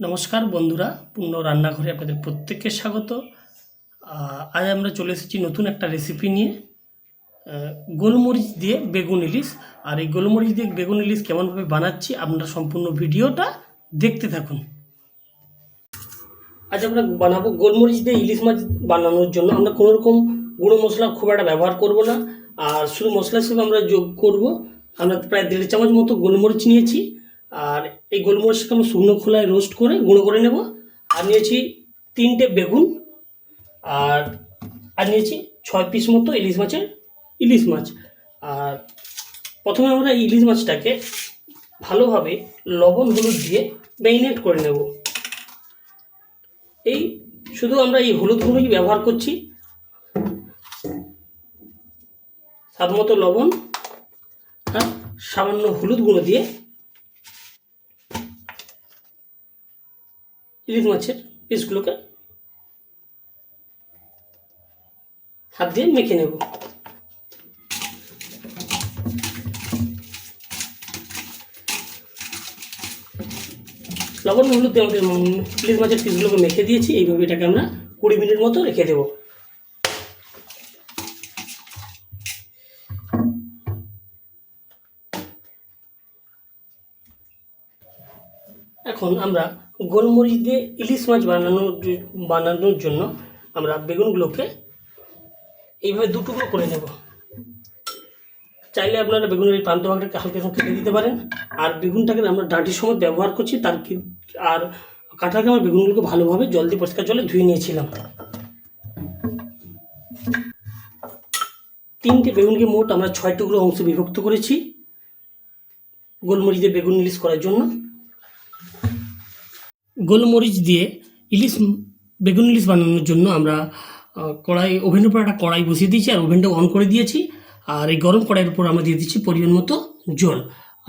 নমস্কার বন্ধুরা, পূর্ণ রান্নাঘরে আপনাদের প্রত্যেককে স্বাগত। আজ আমরা চলে এসেছি নতুন একটা রেসিপি নিয়ে। গোলমরিচ দিয়ে বেগুন ইলিশ। আর এই গোলমরিচ দিয়ে বেগুন ইলিশ কেমনভাবে বানাচ্ছি আপনারা সম্পূর্ণ ভিডিওটা দেখতে থাকুন। আজ আমরা বানাবো গোলমরিচ দিয়ে ইলিশ মাছ বানানোর জন্য। আমরা কোনো রকম গুঁড়ো মশলা খুব একটা ব্যবহার করব না। আর শুধু মশলা হিসেবে আমরা যোগ করব। আমরা প্রায় দেড় চামচ মতো গোলমরিচ নিয়েছি। আর এই গোলমরিচকে আমরা শুকনো খোলায় রোস্ট করে গুঁড়ো করে নেব। আর নিয়েছি তিনটে বেগুন আর আর নিয়েছি ছয় পিস মতো ইলিশ মাছের, ইলিশ মাছ। আর প্রথমে আমরা ইলিশ মাছটাকে ভালোভাবে লবণ হলুদ দিয়ে ম্যারিনেট করে নেব। এই শুধু আমরা এই হলুদ গুঁড়োই ব্যবহার করছি। স্বাদ মতো লবণ আর সামান্য হলুদ গুঁড়ো দিয়ে ইলিশ মাছের পিসগুলোকে হাত দিয়ে মেখে নেব। লবণ, হলুদ দিয়ে আমাদের ইলিশ মাছের পিসগুলোকে মেখে দিয়েছি। এইভাবে এটাকে আমরা কুড়ি মিনিট মতো রেখে দেবো। এখন আমরা গোলমরিচ দিয়ে ইলিশ মাছ বানানোর বানানোর জন্য আমরা বেগুনগুলোকে এইভাবে দুটুকরো করে নেব। চাইলে আপনারা বেগুনের এই প্রান্ত ভাগটাকে হালকা কেটে দিতে পারেন। আর বেগুনটাকে আমরা ডাঁটির সময় ব্যবহার করছি, তার আর কাঁঠাকে আমরা বেগুনগুলোকে ভালোভাবে জল দিয়ে পরিষ্কার জলে ধুয়ে নিয়েছিলাম। তিনটে বেগুনকে মোট আমরা ছয় টুকরো অংশে বিভক্ত করেছি গোলমরিচ বেগুন ইলিশ করার জন্য। গোলমরিচ দিয়ে ইলিশ, বেগুন ইলিশ বানানোর জন্য আমরা কড়াই, ওভেনের উপর একটা কড়াই বসিয়ে দিয়েছি আর ওভেনটা অন করে দিয়েছি। আর এই গরম কড়াইয়ের উপর আমরা দিয়ে দিচ্ছি পরিমাণ মতো জল।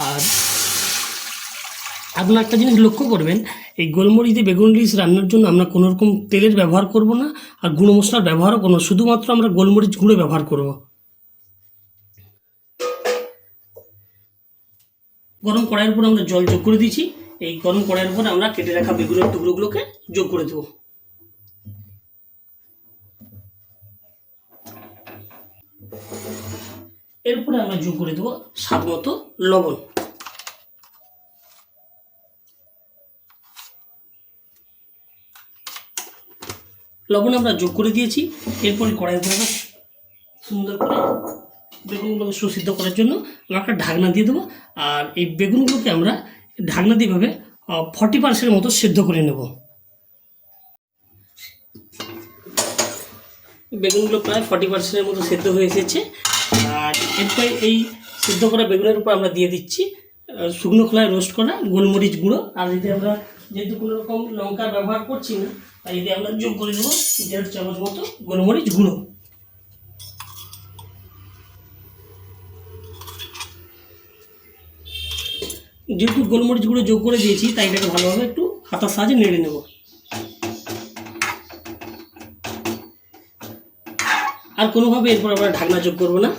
আর আপনারা একটা জিনিস লক্ষ্য করবেন, এই গোলমরিচ দিয়ে বেগুন ইলিশ রান্নার জন্য আমরা কোনো রকম তেলের ব্যবহার করব না আর গুঁড়ো মশলার ব্যবহারও কোনো শুধুমাত্র আমরা গোলমরিচ গুঁড়ো ব্যবহার করব। গরম কড়াইয়ের উপর আমরা জল যোগ করে দিয়েছি। এই গরম কড়াইয়ের উপর আমরা কেটে রাখা বেগুনের টুকরোগুলোকে যোগ করে দেবো। এরপরে আমরা যোগ করে দেবো স্বাদ মতো লবণ। লবণ আমরা যোগ করে দিয়েছি, এরপরে কড়াই আমরা সুন্দর করে বেগুনগুলোকে সুসিদ্ধ করার জন্য আমরা একটা ঢাকনা দিয়ে দেবো, আর এই বেগুনগুলোকে আমরা ঢাকনা দিয়ে ভাবে ফর্টি পার্সেন্টের মতো সেদ্ধ করে নেব। বেগুনগুলো প্রায় ফর্টি পার্সেন্টের মতো সেদ্ধ হয়ে এসেছে। আর এরপরে এই সেদ্ধ করা বেগুনের উপর আমরা দিয়ে দিচ্ছি শুকনো খোলায় রোস্ট করা গোলমরিচ গুঁড়ো। আর যদি আমরা যেহেতু কোনো রকম লঙ্কার ব্যবহার করছি না, তাই যদি আমরা যোগ করে দেবো দেড় চামচ মতো গোলমরিচ গুঁড়ো। যেহেতু গোলমরিচ গুঁড়ো যোগ করে দিয়েছি, তাই এটাকে ভালোভাবে একটু হাতার সাহায্যে নেড়ে নেব। আর কোনোভাবে এরপর আমরা ঢাকনা যোগ করব না।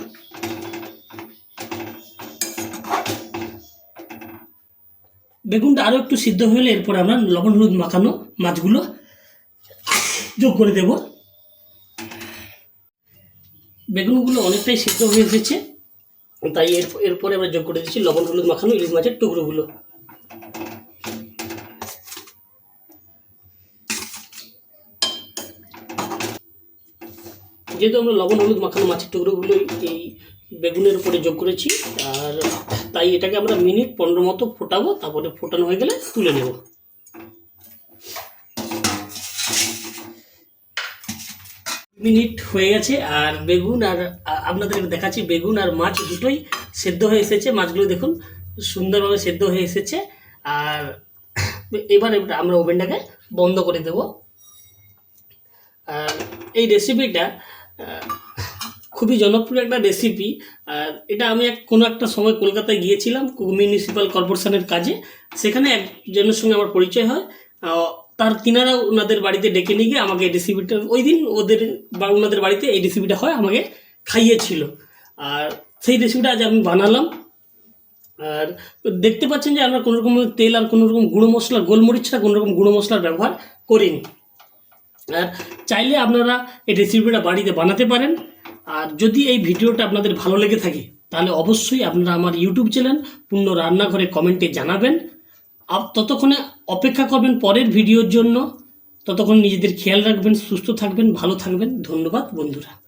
বেগুনটা আরও একটু সিদ্ধ হলে এরপর আমরা লবণ হলুদ মাখানো মাছগুলো যোগ করে দেব। বেগুনগুলো অনেকটাই সিদ্ধ হয়ে এসেছে। তাই এর এরপরে আমরা যোগ করে দিচ্ছি লবণ, হলুদ মাখানো, ইলিশ মাছের টুকরোগুলো। যেহেতু আমরা লবণ, হলুদ মাখানো মাছের টুকরোগুলো এই বেগুনের উপরে যোগ করেছি, আর তাই এটাকে আমরা মিনিট পনেরো মতো ফোটাবো, তারপরে ফোটানো হয়ে গেলে তুলে নেব। মিনিট হয়ে গেছে, আর বেগুন আর আপনাদের দেখাচ্ছি, বেগুন আর মাছ দুটোই সেদ্ধ হয়ে এসেছে। মাছগুলো দেখুন, সুন্দরভাবে সেদ্ধ হয়ে এসেছে। আর এবার আমরা ওভেনটাকে বন্ধ করে দেব। আর এই রেসিপিটা খুবই জনপ্রিয় একটা রেসিপি আর এটা আমি এক, কোনো একটা সময় কলকাতায় গিয়েছিলাম মিউনিসিপ্যাল কর্পোরেশনের কাজে। সেখানে একজনের সঙ্গে আমার পরিচয় হয়। তার তিনারা ওনাদের বাড়িতে ডেকে নিয়ে গিয়ে আমাকে এই রেসিপিটা ওই দিন ওদের বা ওনাদের বাড়িতে এই রেসিপিটা হয়, আমাকে খাইয়েছিল। আর সেই রেসিপিটা আজ আমি বানালাম। আর দেখতে পাচ্ছেন যে আমরা কোনো রকম তেল আর কোনো রকম গুঁড়ো মশলা, গোলমরিচ ছাড়া কোনো রকম গুঁড়ো মশলার ব্যবহার করিনি। আর চাইলে আপনারা এই রেসিপিটা বাড়িতে বানাতে পারেন। আর যদি এই ভিডিওটা আপনাদের ভালো লেগে থাকে, তাহলে অবশ্যই আপনারা আমার ইউটিউব চ্যানেল পূর্ণ রান্নাঘরে কমেন্টে জানাবেন। ততক্ষণে অপেক্ষা করবেন পরের ভিডিওর জন্য। ততক্ষণ নিজেদের খেয়াল রাখবেন, সুস্থ থাকবেন, ভালো থাকবেন। ধন্যবাদ, বন্ধুরা।